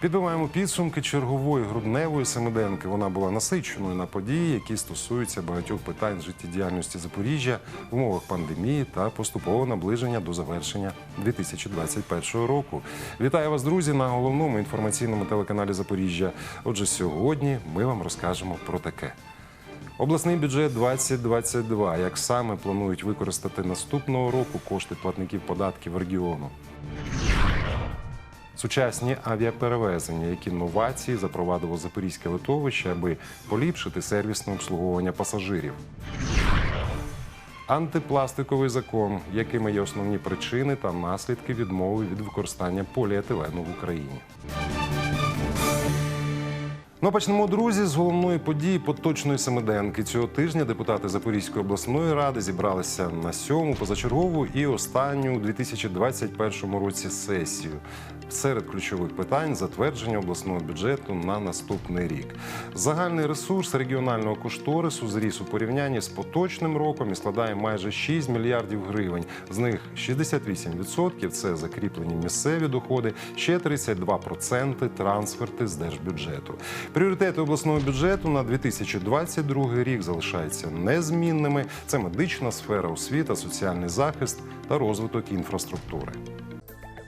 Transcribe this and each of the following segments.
Підбиваємо підсумки чергової грудневої семиденки. Вона була насиченою на події, які стосуються багатьох питань життєдіяльності Запоріжжя в умовах пандемії та поступового наближення до завершення 2021 року. Вітаю вас, друзі, на головному інформаційному телеканалі Запоріжжя. Отже, сьогодні ми вам розкажемо про таке. Обласний бюджет 2022. Як саме планують використати наступного року кошти платників податків регіону? Сучасні авіаперевезення, які новації запровадило Запорізьке литовище, аби поліпшити сервісне обслуговування пасажирів. Антипластиковий закон, якими є основні причини та наслідки відмови від використання поліетилену в Україні. Ну, почнемо, друзі, з головної події поточної семиденки. Цього тижня депутати Запорізької обласної ради зібралися на сьому позачергову і останню у 2021 році сесію. Серед ключових питань затвердження обласного бюджету на наступний рік. Загальний ресурс регіонального кошторису зріс у порівнянні з поточним роком і складає майже 6 мільярдів гривень. З них 68% – це закріплені місцеві доходи, ще 32% – трансферти з держбюджету. Пріоритети обласного бюджету на 2022 рік залишаються незмінними. Це медична сфера, освіта, соціальний захист та розвиток інфраструктури.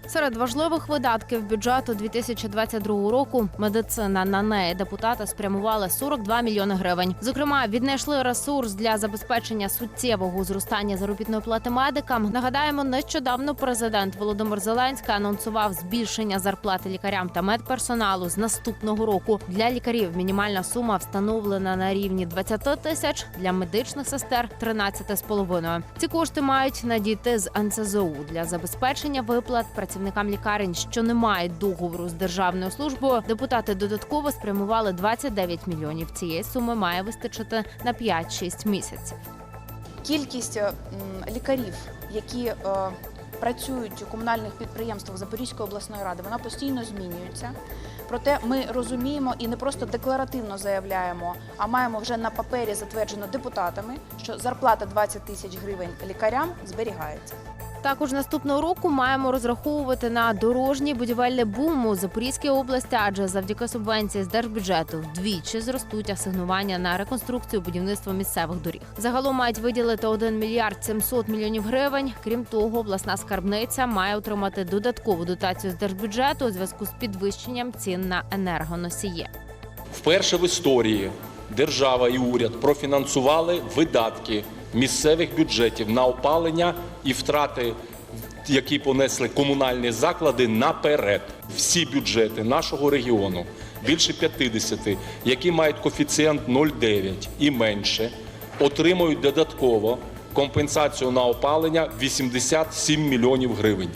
Серед важливих видатків бюджету 2022 року медицина на неї депутати спрямували 42 мільйони гривень. Зокрема, віднайшли ресурс для забезпечення суттєвого зростання заробітної плати медикам. Нагадаємо, нещодавно президент Володимир Зеленський анонсував збільшення зарплати лікарям та медперсоналу з наступного року. Для лікарів мінімальна сума встановлена на рівні 20 тисяч для медичних сестер 13,5. Ці кошти мають надійти з НСЗУ для забезпечення виплат працівникам лікарень, що не мають договору з державною службою. Депутати додатково спрямували 29 мільйонів. Цієї суми має вистачити на 5-6 місяців. кількість е, лікарів, які е, працюють у комунальних підприємствах Запорізької обласної ради, вона постійно змінюється. Проте ми розуміємо і не просто декларативно заявляємо, а маємо вже на папері затверджено депутатами, що зарплата 20 тисяч гривень лікарям зберігається. Також наступного року маємо розраховувати на дорожній будівельний бум у Запорізькій області, адже завдяки субвенції з держбюджету вдвічі зростуть асигнування на реконструкцію будівництва місцевих доріг. Загалом мають виділити 1 мільярд 700 мільйонів гривень. Крім того, обласна скарбниця має отримати додаткову дотацію з держбюджету у зв'язку з підвищенням цін на енергоносії. Вперше в історії держава і уряд профінансували видатки місцевих бюджетів на опалення і втрати, які понесли комунальні заклади наперед. Всі бюджети нашого регіону, більше 50, які мають коефіцієнт 0,9 і менше, отримують додатково компенсацію на опалення 87 мільйонів гривень.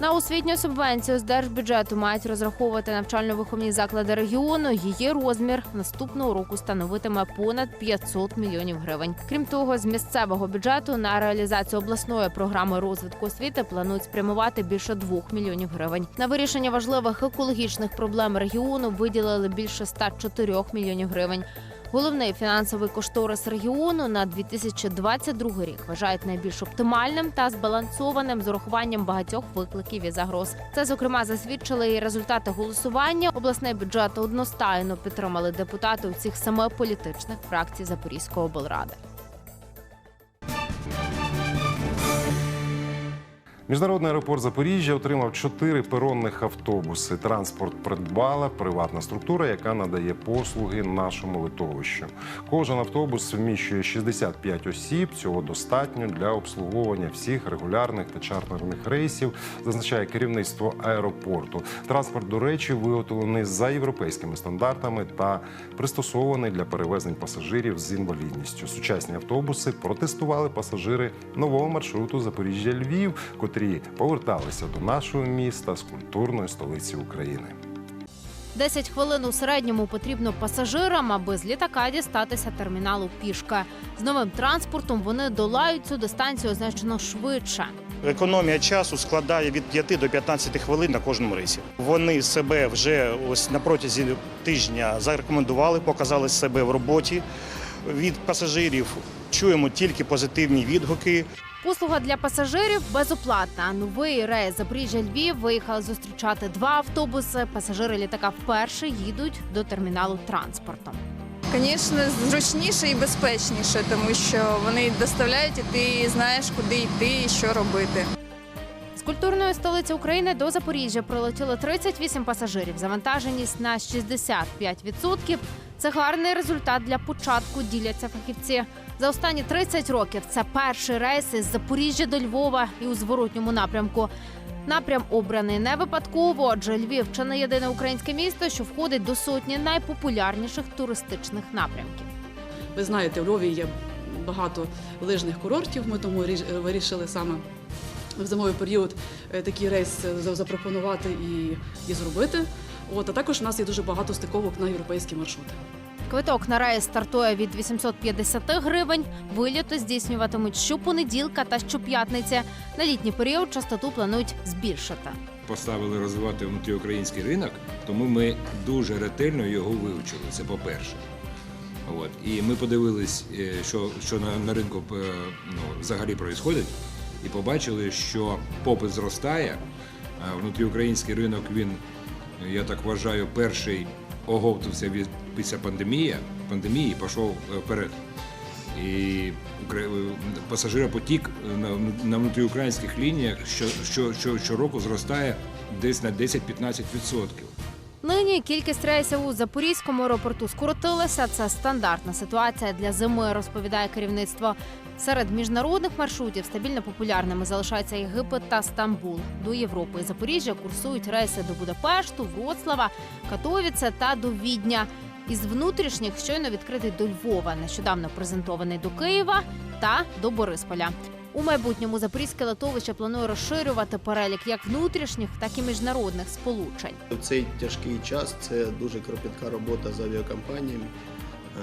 На освітню субвенцію з держбюджету мають розраховувати навчально-виховні заклади регіону. Її розмір наступного року становитиме понад 500 мільйонів гривень. Крім того, з місцевого бюджету на реалізацію обласної програми розвитку освіти планують спрямувати більше 2 мільйонів гривень. На вирішення важливих екологічних проблем регіону виділили більше 104 мільйонів гривень. Головний фінансовий кошторис регіону на 2022 рік вважають найбільш оптимальним та збалансованим з урахуванням багатьох викликів і загроз. Це зокрема засвідчили і результати голосування. Обласний бюджет одностайно підтримали депутати усіх саме політичних фракцій Запорізької облради. Міжнародний аеропорт Запоріжжя отримав чотири перонних автобуси. Транспорт придбала приватна структура, яка надає послуги нашому литовищу. Кожен автобус вміщує 65 осіб. Цього достатньо для обслуговування всіх регулярних та чартерних рейсів, зазначає керівництво аеропорту. Транспорт, до речі, виготовлений за європейськими стандартами та пристосований для перевезень пасажирів з інвалідністю. Сучасні автобуси протестували пасажири нового маршруту Запоріжжя-Львів, котрі поверталися до нашого міста з культурної столиці України. 10 хвилин у середньому потрібно пасажирам, аби з літака дістатися терміналу пішки. З новим транспортом вони долають цю дистанцію значно швидше. Економія часу складає від 5 до 15 хвилин на кожному рейсі. Вони себе вже ось на протязі тижня зарекомендували, показали себе в роботі. Від пасажирів чуємо тільки позитивні відгуки. Послуга для пасажирів безоплатна. Новий рейс Запоріжжя Львів виїхали зустрічати два автобуси. Пасажири літака вперше їдуть до терміналу транспортом. Звісно, зручніше і безпечніше, тому що вони доставляють, і ти знаєш, куди йти і що робити. З культурної столиці України до Запоріжжя прилетіло 38 пасажирів. Завантаженість на 65%. Це гарний результат для початку. Діляться фахівці. За останні 30 років це перший рейс із Запоріжжя до Львова і у зворотньому напрямку. Напрям обраний не випадково, адже Львів чи не єдине українське місто, що входить до сотні найпопулярніших туристичних напрямків. Ви знаєте, в Львові є багато лижних курортів. Ми тому вирішили саме в зимовий період е, такий рейс е, запропонувати і, і зробити. От, а також у нас є дуже багато стиковок на європейські маршрути. Квиток на рейс стартує від 850 гривень. Виліти здійснюватимуть щопонеділка та щоп'ятниці. На літній період частоту планують збільшити. поставили розвивати внутріукраїнський ринок, тому ми дуже ретельно його вивчили. Це по-перше. От. І ми подивились, е, що, що на, на ринку е, ну, взагалі відбувається, і побачили, що попит зростає. Внутріукраїнський ринок, він, я так вважаю, перший оговтався від після пандемії, пандемії пішов е, вперед. І е, пасажиропотік на, на внутріукраїнських лініях що, що, що, щороку зростає десь на 10-15%. Нині кількість рейсів у Запорізькому аеропорту скоротилася. Це стандартна ситуація для зими, розповідає керівництво. Серед міжнародних маршрутів стабільно популярними залишаються Єгипет та Стамбул. До Європи і Запоріжжя курсують рейси до Будапешту, Вроцлава, Катовіце та до Відня. Із внутрішніх щойно відкритий до Львова, нещодавно презентований до Києва та до Борисполя. У майбутньому запорізьке литовище планує розширювати перелік як внутрішніх, так і міжнародних сполучень. В цей тяжкий час це дуже кропітка робота з авіакомпаніями. Е,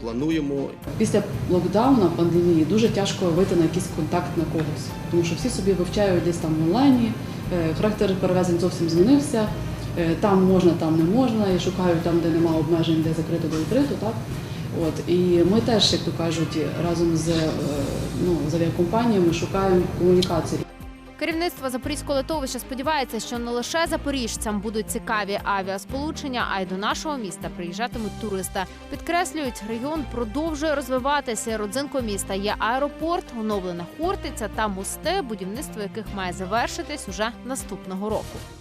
Плануємо Після локдауна, пандемії, дуже тяжко вийти на якийсь контакт на когось, тому що всі собі вивчають десь там в онлайні. е, Характер перевезень зовсім змінився. е, Там можна, там не можна, і шукають там, де немає обмежень, де закрито, де відкрито. Так? От і ми теж, як то кажуть, разом з, ну, з авіакомпаніями шукаємо комунікації. Керівництво запорізького литовища сподівається, що не лише запоріжцям будуть цікаві авіасполучення, а й до нашого міста приїжджатимуть туристи. Підкреслюють, регіон продовжує розвиватися. Родзинкою міста є аеропорт, оновлена Хортиця та мости, будівництво яких має завершитись уже наступного року.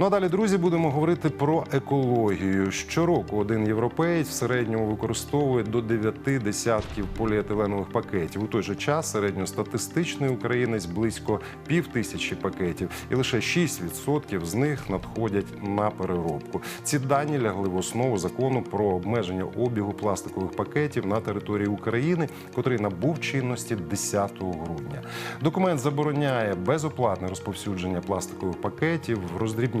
Ну а далі, друзі, будемо говорити про екологію. Щороку один європеєць в середньому використовує до 9 десятків поліетиленових пакетів. У той же час середньостатистичний українець близько пів тисячі пакетів, і лише 6% з них надходять на переробку. Ці дані лягли в основу закону про обмеження обігу пластикових пакетів на території України, котрий набув чинності 10 грудня. Документ забороняє безоплатне розповсюдження пластикових пакетів в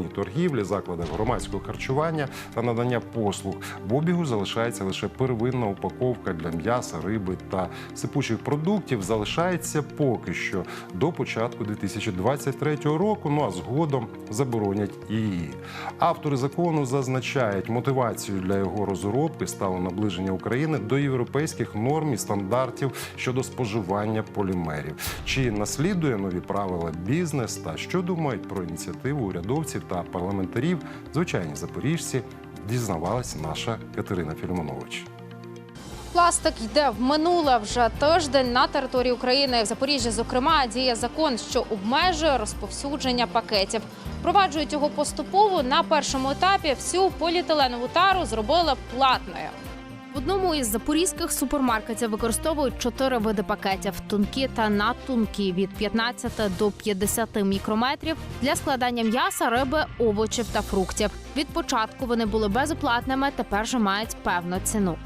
роздрібній торгівлі, закладах громадського харчування та надання послуг. В обігу залишається лише первинна упаковка для м'яса, риби та сипучих продуктів. Залишається поки що до початку 2023 року. Ну а згодом заборонять її. Автори закону зазначають, мотивацією для його розробки стало наближення України до європейських норм і стандартів щодо споживання полімерів. Чи наслідує нові правила бізнес та що думають про ініціативу урядовців та парламентарів? Звичайні запоріжці дізнавалась наша Катерина Фільмонович. Пластик йде в минуле вже тиждень на території України. В Запоріжжі, зокрема, діє закон, що обмежує розповсюдження пакетів. Впроваджують його поступово. На першому етапі всю поліетиленову тару зробили платною. В одному із запорізьких супермаркетів використовують чотири види пакетів: тонкі та надтонкі від 15 до 50 мікрометрів для складання м'яса, риби, овочів та фруктів. Від початку вони були безоплатними, тепер же мають певну ціну.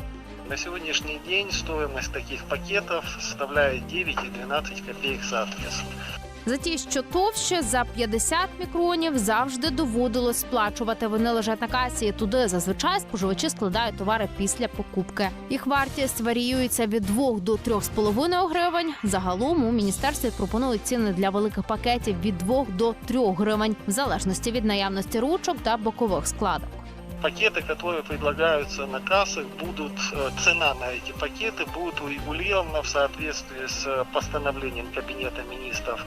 На сегодняшний день стоимость таких пакетов составляет 9 и 12 копеек соответственно. За ті, що товще за 50 мікронів, завжди доводилось сплачувати. Вони лежать на касі. і Туди зазвичай споживачі складають товари після покупки. Їх вартість варіюється від 2 до 3,5 гривень. Загалом у міністерстві пропонують ціни для великих пакетів від 2 до 3 гривень, в залежності від наявності ручок та бокових складок. Пакеты, которые предлагаются на кассах, будут, э, цена на эти пакеты будет урегулирована в соответствии с э, постановлением Кабинета министров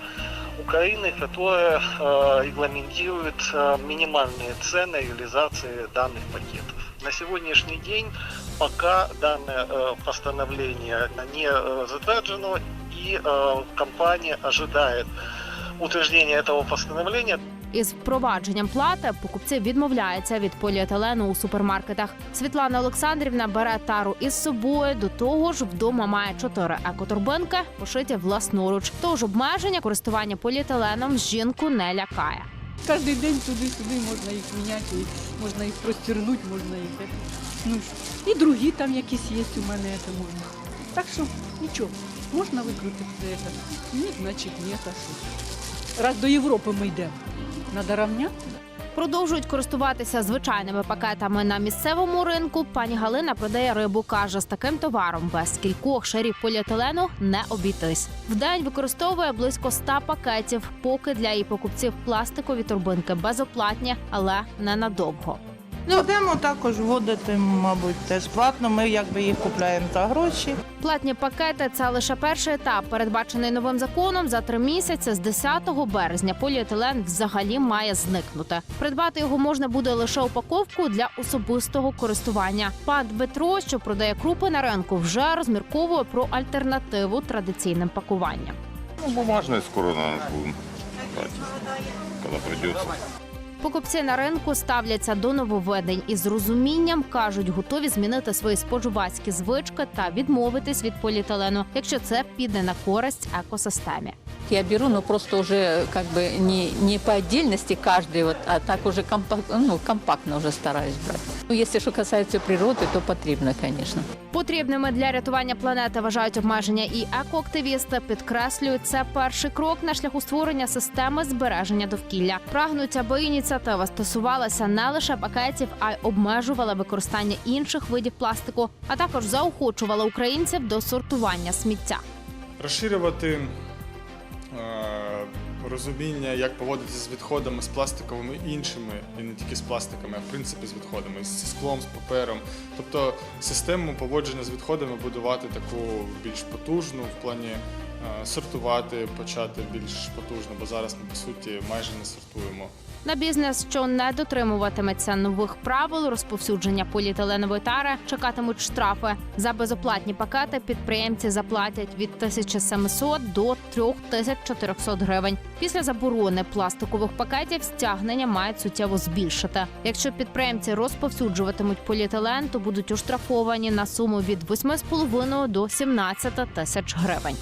Украины, которое э, регламентирует минимальные цены реализации данных пакетов. На сегодняшний день пока данное постановление не затверждено, и компания ожидает утверждения этого постановления Із впровадженням плати покупці відмовляються від поліетилену у супермаркетах. Світлана Олександрівна бере тару із собою. До того ж, вдома має чотири екоторбинки, пошиті власноруч. Тож обмеження користування поліетиленом жінку не лякає. Кожен день туди-сюди можна їх міняти, можна їх простірнути, можна їх. Ну, і другі там якісь є у мене це можна. Так що нічого, можна викрутити це. Ні, значить ні, та що. Раз до Європи ми йдемо. Надо равняти. Продовжують користуватися звичайними пакетами на місцевому ринку. Пані Галина продає рибу. каже, з таким товаром без кількох шарів поліетилену не обійтись. В день використовує близько 100 пакетів. Поки для її покупців пластикові турбинки безоплатні, але ненадовго. Ну, будемо також вводити, мабуть, теж платно. Ми якби їх купляємо за гроші. Платні пакети це лише перший етап, передбачений новим законом. За три місяці з 10 березня поліетилен взагалі має зникнути. Придбати його можна буде лише упаковку для особистого користування. Пан Дмитро, що продає крупи на ринку, вже розмірковує про альтернативу традиційним пакуванням. Ну, бумажные скоро брать, когда придется. Покупці на ринку ставляться до нововведень і з розумінням кажуть, готові змінити свої споживацькі звички та відмовитись від поліетилену, якщо це піде на користь екосистемі. Я беру, но просто уже как бы не, не по отдельности каждый, вот, а так уже компак, ну, компактно уже стараюсь брать. Ну, если что касается природы, то потребно, конечно. Потрібними для рятування планети вважають обмеження і екоактивісти. Підкреслюють, це перший крок на шляху створення системи збереження довкілля. Прагнуть, аби ініціатива стосувалася не лише пакетів, а й обмежувала використання інших видів пластику, а також заохочувала українців до сортування сміття. розширювати е, розуміння, як поводитися з відходами, з пластиковими іншими, і не тільки з пластиками, а в принципі з відходами, зі склом, з папером. Тобто систему поводження з відходами будувати таку більш потужну в плані е, сортувати, почати більш потужно, бо зараз ми по суті майже не сортуємо. На бізнес, що не дотримуватиметься нових правил розповсюдження поліетиленової тари, чекатимуть штрафи за безоплатні пакети. Підприємці заплатять від 1700 до 3400 гривень. Після заборони пластикових пакетів стягнення мають суттєво збільшити. Якщо підприємці розповсюджуватимуть поліетилен, то будуть оштрафовані на суму від 8,5 до 17 тисяч гривень.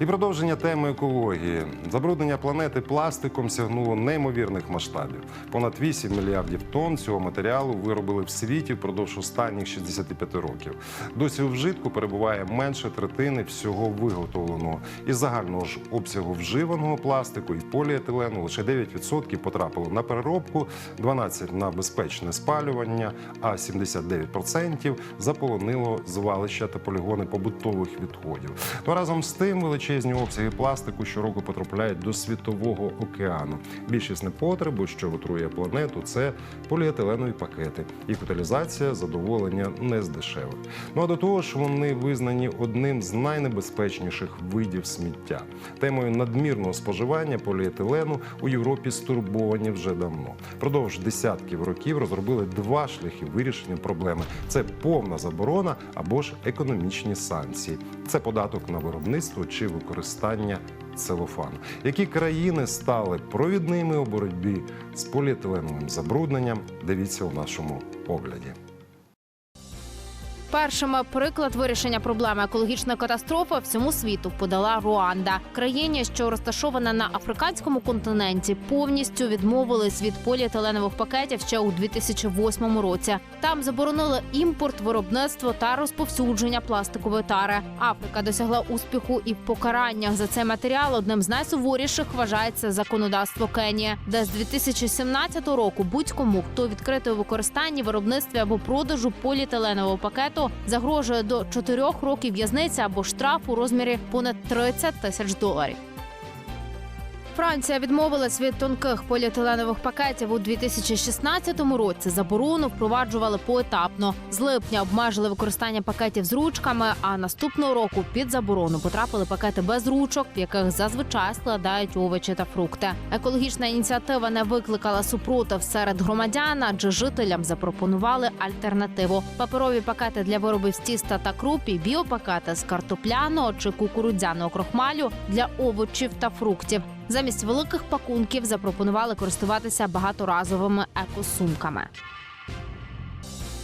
І продовження теми екології. Забруднення планети пластиком сягнуло неймовірних масштабів. Понад 8 мільярдів тонн цього матеріалу виробили в світі впродовж останніх 65 років. Досі у вжитку перебуває менше третини всього виготовленого. Із загального ж обсягу вживаного пластику і поліетилену лише 9% потрапило на переробку, 12% на безпечне спалювання, а 79% заполонило звалища та полігони побутових відходів. То разом з тим величезні обсяги пластику щороку потрапляють до світового океану. Більшість непотребу, що отрує планету, це поліетиленові пакети. Їх утилізація задоволення не з дешевих. Ну а до того ж, вони визнані одним з найнебезпечніших видів сміття. Темою надмірного споживання поліетилену у Європі стурбовані вже давно. Продовж десятків років розробили два шляхи вирішення проблеми: це повна заборона або ж економічні санкції. Це податок на виробництво чи використання целофану. Які країни стали провідними у боротьбі з поліетиленовим забрудненням? Дивіться у нашому огляді. Першими приклад вирішення проблеми екологічної катастрофи всьому світу подала Руанда. Країні, що розташована на африканському континенті, повністю відмовились від поліетиленових пакетів ще у 2008 році. Там заборонили імпорт, виробництво та розповсюдження пластикової тари. Африка досягла успіху і в покараннях за цей матеріал. Одним з найсуворіших вважається законодавство Кенії, де з 2017 року будь-кому, хто відкритий у використанні, виробництві або продажу поліетиленового пакету загрожує до 4 років в'язниці або штраф у розмірі понад 30 тисяч доларів. Франція відмовилась від тонких поліетиленових пакетів у 2016 році. Заборону впроваджували поетапно. З липня обмежили використання пакетів з ручками. А наступного року під заборону потрапили пакети без ручок, в яких зазвичай складають овочі та фрукти. Екологічна ініціатива не викликала супротив серед громадян, адже жителям запропонували альтернативу: паперові пакети для виробів з тіста та круп і біопакети з картопляного чи кукурудзяного крохмалю для овочів та фруктів. Замість великих пакунків запропонували користуватися багаторазовими екосумками.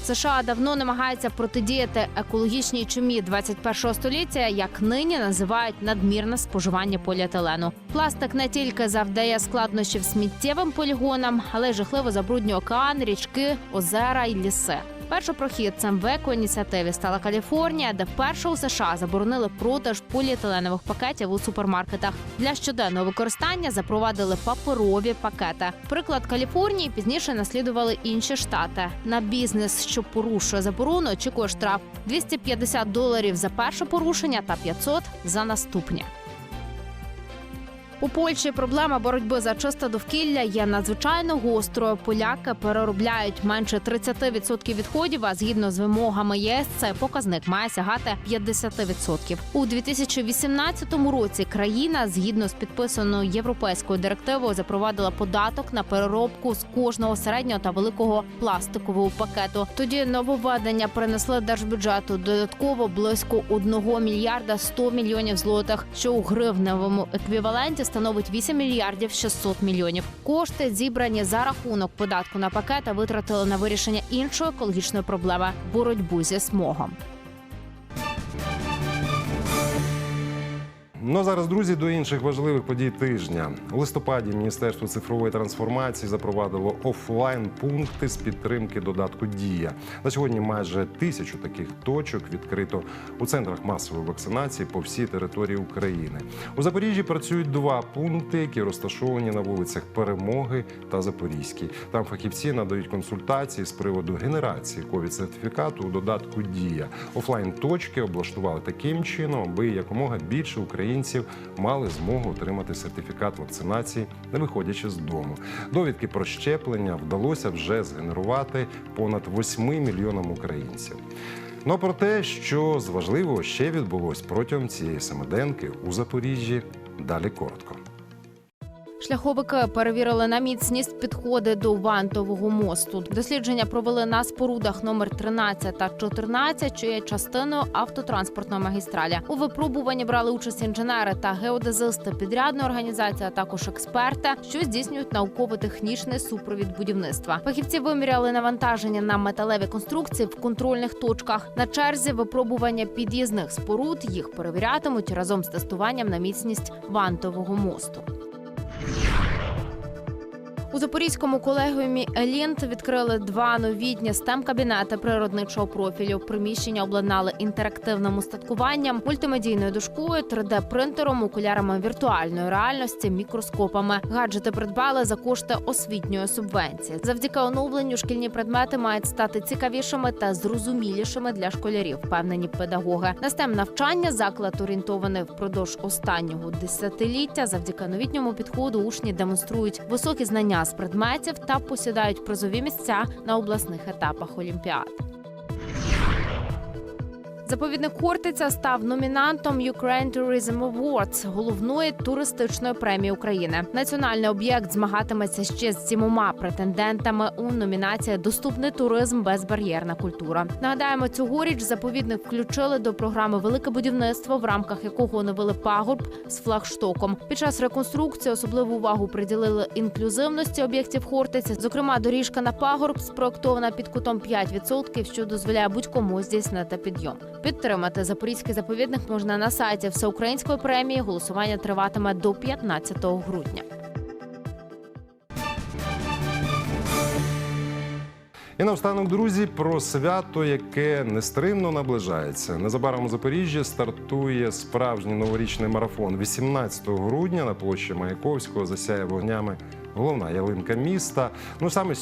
США давно намагаються протидіяти екологічній чумі 21 століття, як нині називають надмірне споживання поліетилену. Пластик не тільки завдає складнощів сміттєвим полігонам, але й жахливо забруднює океан, річки, озера й ліси. Першопрохідцем в екоініціативі стала Каліфорнія, де вперше у США заборонили продаж поліетиленових пакетів у супермаркетах. Для щоденного використання запровадили паперові пакети. Приклад Каліфорнії пізніше наслідували інші штати. На бізнес, що порушує заборону, очікує штраф 250 доларів за перше порушення та 500 за наступні. У Польщі проблема боротьби за чисте довкілля є надзвичайно гострою. Поляки переробляють менше 30% відходів. А згідно з вимогами ЄС, цей показник має сягати 50%. У 2018 році країна, згідно з підписаною європейською директивою, запровадила податок на переробку з кожного середнього та великого пластикового пакету. Тоді нововведення принесли держбюджету додатково близько 1 мільярда 100 мільйонів злотих, що у гривневому еквіваленті становить 8 мільярдів 600 мільйонів. Кошти зібрані за рахунок податку на пакета витратили на вирішення іншої екологічної проблеми боротьбу зі смогом. Ну а зараз, друзі, до інших важливих подій тижня. У листопаді Міністерство цифрової трансформації запровадило офлайн пункти з підтримки додатку Дія. На сьогодні майже тисячу таких точок відкрито у центрах масової вакцинації по всій території України. У Запоріжжі працюють два пункти, які розташовані на вулицях Перемоги та Запорізькій. Там фахівці надають консультації з приводу генерації ковід сертифікату у додатку Дія. Офлайн точки облаштували таким чином, аби якомога більше українців мали змогу отримати сертифікат вакцинації, не виходячи з дому. Довідки про щеплення вдалося вже згенерувати понад 8 мільйонам українців. Ну про те, що з важливого ще відбулось протягом цієї семиденки у Запоріжжі, далі коротко. Шляховики перевірили на міцність підходи до вантового мосту. Дослідження провели на спорудах номер 13 та 14, що є частиною автотранспортної магістралі. У випробуванні брали участь інженери та геодезисти, підрядна організація, а також експерти, що здійснюють науково-технічний супровід будівництва. Фахівці виміряли навантаження на металеві конструкції в контрольних точках. На черзі випробування під'їзних споруд їх перевірятимуть разом з тестуванням на міцність вантового мосту. Yeah. У Запорізькому колегіумі Елінт відкрили два новітні stem кабінети природничого профілю. Приміщення обладнали інтерактивним устаткуванням, мультимедійною дошкою, 3D-принтером, окулярами віртуальної реальності, мікроскопами. Гаджети придбали за кошти освітньої субвенції. Завдяки оновленню шкільні предмети мають стати цікавішими та зрозумілішими для школярів. Впевнені педагоги. На STEM навчання заклад орієнтований впродовж останнього десятиліття. Завдяки новітньому підходу учні демонструють високі знання з предметів та посідають призові місця на обласних етапах олімпіад. Заповідник Хортиця став номінантом Ukraine Tourism Awards, головної туристичної премії України. Національний об'єкт змагатиметься ще з сімома претендентами у номінації Доступний туризм, безбар'єрна культура. Нагадаємо, цьогоріч заповідник включили до програми Велике будівництво, в рамках якого оновили пагорб з флагштоком. Під час реконструкції особливу увагу приділили інклюзивності об'єктів Хортиці. Зокрема, доріжка на пагорб спроектована під кутом 5%, що дозволяє будь-кому здійснити підйом. Підтримати запорізький заповідник можна на сайті всеукраїнської премії. Голосування триватиме до 15 грудня. І наостанок, друзі, про свято, яке нестримно наближається. Незабаром у Запоріжжі стартує справжній новорічний марафон. 18 грудня на площі Маяковського засяє вогнями головна ялинка міста. Ну саме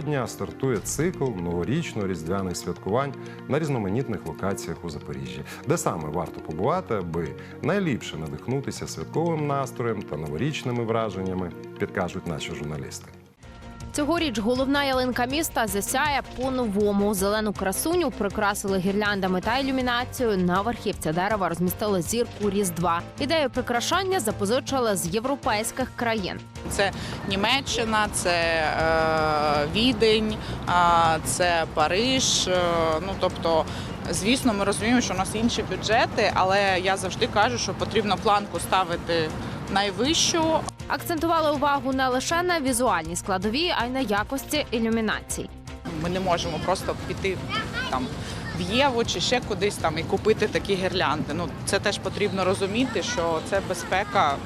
дня стартує цикл новорічно-різдвяних святкувань на різноманітних локаціях у Запоріжжі, де саме варто побувати, аби найліпше надихнутися святковим настроєм та новорічними враженнями, підкажуть наші журналісти. Цьогоріч головна ялинка міста засяє по-новому. Зелену красуню прикрасили гірляндами та ілюмінацією. На верхівці дерева розмістили зірку Різдва. Ідею прикрашання запозичили з європейських країн. Це Німеччина, це е, Відень, е, це Париж. Е, ну тобто, звісно, ми розуміємо, що у нас інші бюджети, але я завжди кажу, що потрібно планку ставити найвищу. Акцентували увагу не лише на візуальній складовій, а й на якості ілюмінацій. Ми не можемо просто піти там в Єву чи ще кудись там і купити такі гірлянди. Ну це теж потрібно розуміти, що це безпека,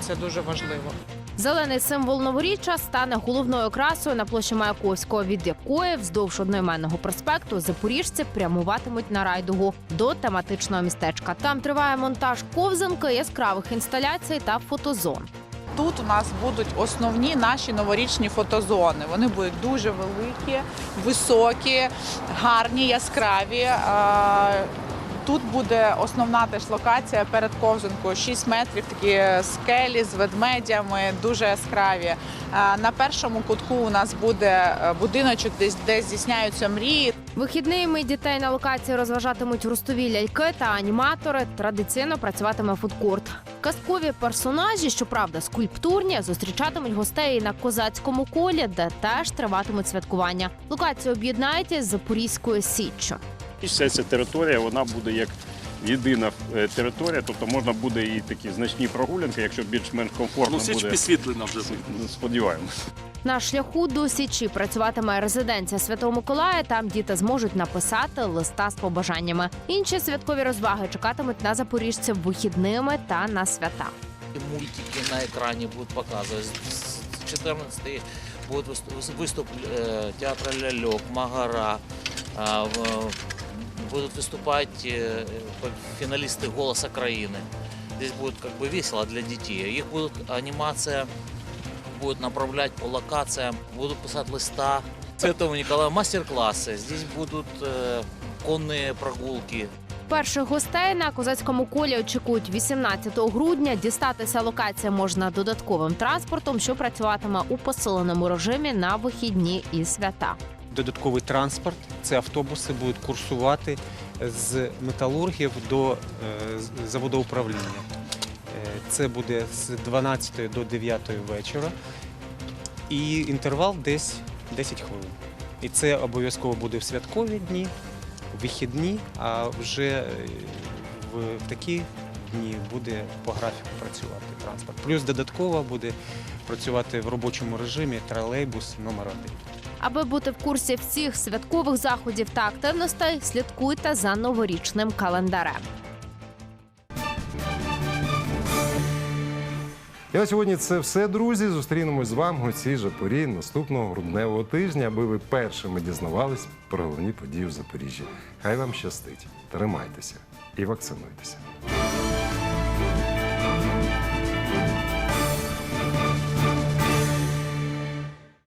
це дуже важливо. Зелений символ новоріччя стане головною красою на площі Маяковського, від якої вздовж одноіменного проспекту запоріжці прямуватимуть на райдугу до тематичного містечка. Там триває монтаж ковзанки, яскравих інсталяцій та фотозон. Тут у нас будуть основні наші новорічні фотозони. Вони будуть дуже великі, високі, гарні, яскраві. Тут буде основна теж локація перед ковзанкою 6 метрів, такі скелі з ведмедями, дуже яскраві. Е, На першому кутку у нас буде е, будиночок, десь де здійсняються мрії. Вихідними дітей на локації розважатимуть ростові ляльки та аніматори. Традиційно працюватиме фудкорт. Казкові персонажі, щоправда, скульптурні, зустрічатимуть гостей на козацькому колі, де теж триватимуть святкування. Локацію об'єднають із Запорізькою січчю. І вся ця територія вона буде як єдина е, територія, тобто можна буде і такі значні прогулянки, якщо більш-менш комфортно Ну, січ буде. підсвітлена вже буде. Сподіваємось. На шляху до січі працюватиме резиденція Святого Миколая. Там діти зможуть написати листа з побажаннями. Інші святкові розваги чекатимуть на запоріжців вихідними та на свята. мультики на экране будут показывать. С 14 будет выс- выступ э, театра Лялек, Магара. А, в- Будут выступать э, по- финалисты «Голоса краины». Здесь будет как бы весело для детей. Их будут анимация будет направлять по локациям, будут писать листа. Святого Николая мастер-классы. Здесь будут э, конные прогулки. Перших гостей на козацькому колі очікують 18 грудня. Дістатися локації можна додатковим транспортом, що працюватиме у посиленому режимі на вихідні і свята. Додатковий транспорт це автобуси будуть курсувати з металургів до е, заводоуправління. Е, Це буде з 12 до 9 вечора. І інтервал десь 10 хвилин. І це обов'язково буде в святкові дні, вихідні, а вже е, в такі дні буде по графіку працювати транспорт. Плюс додатково буде працювати в робочому режимі тролейбус номер 1. Аби бути в курсі всіх святкових заходів та активностей, слідкуйте за новорічним календарем. І на сьогодні це все, друзі. Зустрінемось з вами у цій же наступного грудневого тижня, аби ви першими дізнавались про головні події в Запоріжжі. Хай вам щастить, тримайтеся і вакцинуйтеся.